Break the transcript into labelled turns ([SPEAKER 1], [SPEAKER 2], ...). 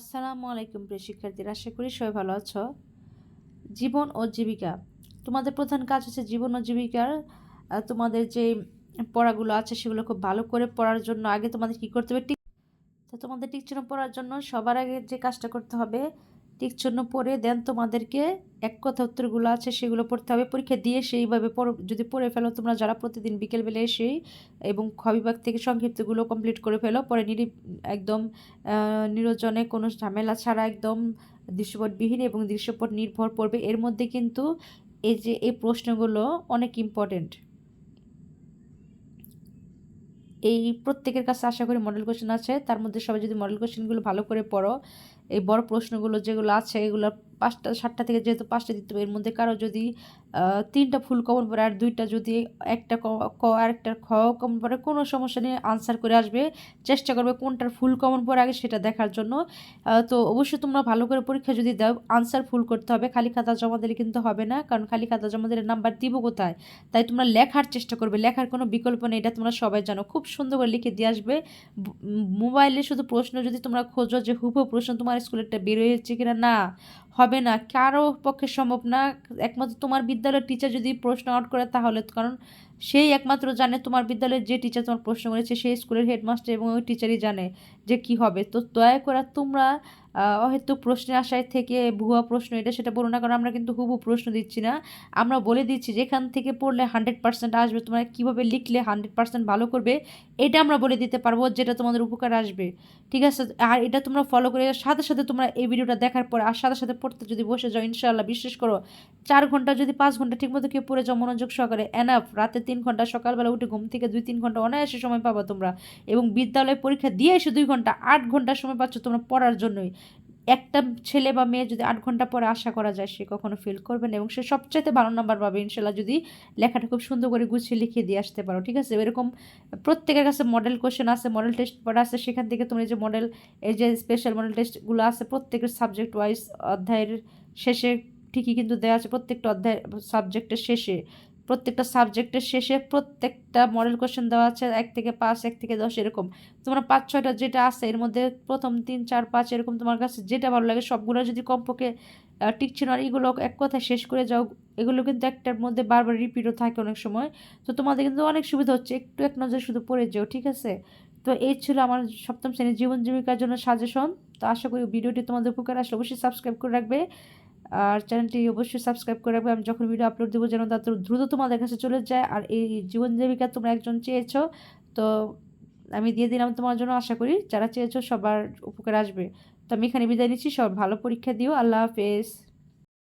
[SPEAKER 1] আসসালামু আলাইকুম প্রিয় শিক্ষার্থীরা, আশা করি সবাই ভালো আছো। জীবন ও জীবিকা। তোমাদের প্রধান কাজ হচ্ছে জীবন ও জীবিকার তোমাদের যে পড়াগুলো আছে সেগুলো খুব ভালো করে পড়ার জন্য আগে তোমাদের কি করতে হবে? টিক তো তোমাদের টিকচন্ন পড়ার জন্য সবার আগে যে কাজটা করতে হবে টিকচন্ন পড়ে দেন, তোমাদেরকে এক কথা উত্তরগুলো আছে, সেগুলো পড়তে হবে। পরীক্ষা দিয়ে সেইভাবে যদি পড়ে ফেলো তোমরা যারা প্রতিদিন বিকেলবেলা এসেই এবং খ থেকে সংক্ষিপ্তগুলো কমপ্লিট করে ফেলো, পরে নিরি, একদম নিরজনে কোনো ঝামেলা ছাড়া একদম দৃশ্যপটবিহীন এবং দৃশ্যপট নির্ভর পড়বে। এর মধ্যে কিন্তু এই যে, এই প্রশ্নগুলো অনেক ইম্পর্টেন্ট এই প্রত্যেকের কাছে আশা করি মডেল কোশ্চেন আছে। তার মধ্যে সবাই যদি মডেল কোশ্চেনগুলো ভালো করে পড়ো এই বড় প্রশ্নগুলো যেগুলো আছে এগুলো পাঁচটা, সাতটা থেকে যেহেতু পাঁচটা দিতে হবে, এর মধ্যে কারও যদি তিনটা ফুল কমন পড়ে আর দুইটা যদি একটা ক ক আর একটা খ কমন পড়ে কোনো সমস্যা নিয়ে আনসার করে আসবে। চেষ্টা করবে কোনটার ফুল কমন পড়ে আগে সেটা দেখার জন্য। তো অবশ্যই তোমরা ভালো করে পরীক্ষা যদি দাও আনসার ফুল করতে হবে, খালি খাতা জমা দিলে কিন্তু হবে না, কারণ খালি খাতা জমা দিলে নাম্বার দিব কোথায়? তাই তোমরা লেখার চেষ্টা করবে, লেখার কোনো বিকল্প নেই, এটা তোমরা সবাই জানো। খুব সুন্দর করে লিখে দিয়ে আসবে। মোবাইলে শুধু প্রশ্ন যদি তোমরা খোঁজো যে, হুবহু প্রশ্ন তোমার স্কুলেরটা হয়েছে কিনা? না। হবে না। কারও পক্ষে সম্ভব না। একমাত্র তোমার বিদ্যালয়ের টিচার যদি প্রশ্ন আউট করে তাহলে, কারণ সেই একমাত্র জানে তোমার বিদ্যালয়ের যে টিচার তোমার প্রশ্ন করেছে, সেই স্কুলের হেডমাস্টার এবং ওই টিচারই জানে যে কি হবে। তো দয়া করে তোমরা অহেতুক প্রশ্নের আশায় থেকে ভুয়া প্রশ্ন এটা সেটা বলো না, কারণ আমরা কিন্তু হুবহু প্রশ্ন দিচ্ছি না। আমরা বলে দিচ্ছি যেখান থেকে পড়লে হান্ড্রেড পার্সেন্ট আসবে, তোমরা কীভাবে লিখলে হান্ড্রেড পার্সেন্ট ভালো করবে, এটা আমরা বলে দিতে পারব যেটা তোমাদের উপকার আসবে। ঠিক আছে? আর এটা তোমরা ফলো করে সাথে সাথে তোমরা এই ভিডিওটা দেখার পর আর সাথে সাথে পড়তে যদি বসে যাও, ইনশাআল্লাহ বিশ্বাস করো চার ঘণ্টা যদি পাঁচ ঘণ্টা ঠিকমতো কেউ পড়ে যাও মনোযোগ সহকারে এনাফ রাতে তিন ঘণ্টা, সকালবেলা উঠে ঘুম থেকে দুই তিন ঘণ্টা অনায়াসে সময় পাবা তোমরা। এবং বিদ্যালয়ে পরীক্ষা দিয়ে এসে দুই ঘণ্টা, আট ঘণ্টা সময় পাচ্ছ তোমরা পড়ার জন্যই। একটা ছেলে বা মেয়ে যদি আট ঘণ্টা পরে আশা করা যায়, সে কখনো ফিল করবে না এবং সে সবচাইতে ভালো নাম্বার পাবে ইনশাল্লাহ যদি লেখাটা খুব সুন্দর করে গুছিয়ে লিখিয়ে দিয়ে আসতে পারো, ঠিক আছে? এরকম প্রত্যেকের কাছে মডেল কোশ্চেন আছে মডেল টেস্ট পড়া আছে, সেখান থেকে তুমি যে মডেল এই যে স্পেশাল মডেল টেস্টগুলো আছে, প্রত্যেকের সাবজেক্ট ওয়াইজ অধ্যায়ের শেষে ঠিকই কিন্তু দেওয়া আছে প্রত্যেকটা অধ্যায় সাবজেক্টের শেষে। প্রত্যেকটা সাবজেক্টের শেষে প্রত্যেকটা মডেল কোশ্চেন দেওয়া আছে, এক থেকে পাঁচ, এক থেকে দশ, এরকম। তোমরা পাঁচ, ছয়টা যেটা আছে, এর মধ্যে প্রথম তিন, চার, পাঁচ, এরকম তোমার কাছে যেটা ভালো লাগে, সবগুলো যদি কমপক্ষে টিকছে না, আর এগুলো এক কথায় শেষ করে যাও, এগুলো কিন্তু একটার মধ্যে বারবার রিপিটও থাকে অনেক সময়। তো তোমাদের কিন্তু অনেক সুবিধা হচ্ছে, একটু এক নজর শুধু পড়ে যাও, ঠিক আছে? তো এই ছিল আমার সপ্তম শ্রেণির জীবন জীবিকার জন্য সাজেশন তো আশা করি ভিডিওটি তোমাদের উপকার আসলে অবশ্যই সাবস্ক্রাইব করে রাখবে। আর চ্যানেলটি অবশ্যই সাবস্ক্রাইব করে রাখবে। আমি যখন ভিডিও আপলোড দেবো, যেন তার দ্রুত তোমাদের কাছে চলে যায়। আর এই জীবন জীবিকা তোমরা একজন চেয়েছ, তো আমি দিয়ে দিলাম তোমার জন্য আশা করি। যারা চেয়েছ, সবার উপকার আসবে। তো আমি এখানে বিদায় নিচ্ছি। সব ভালো পরীক্ষা দিও। আল্লাহ হাফেজ।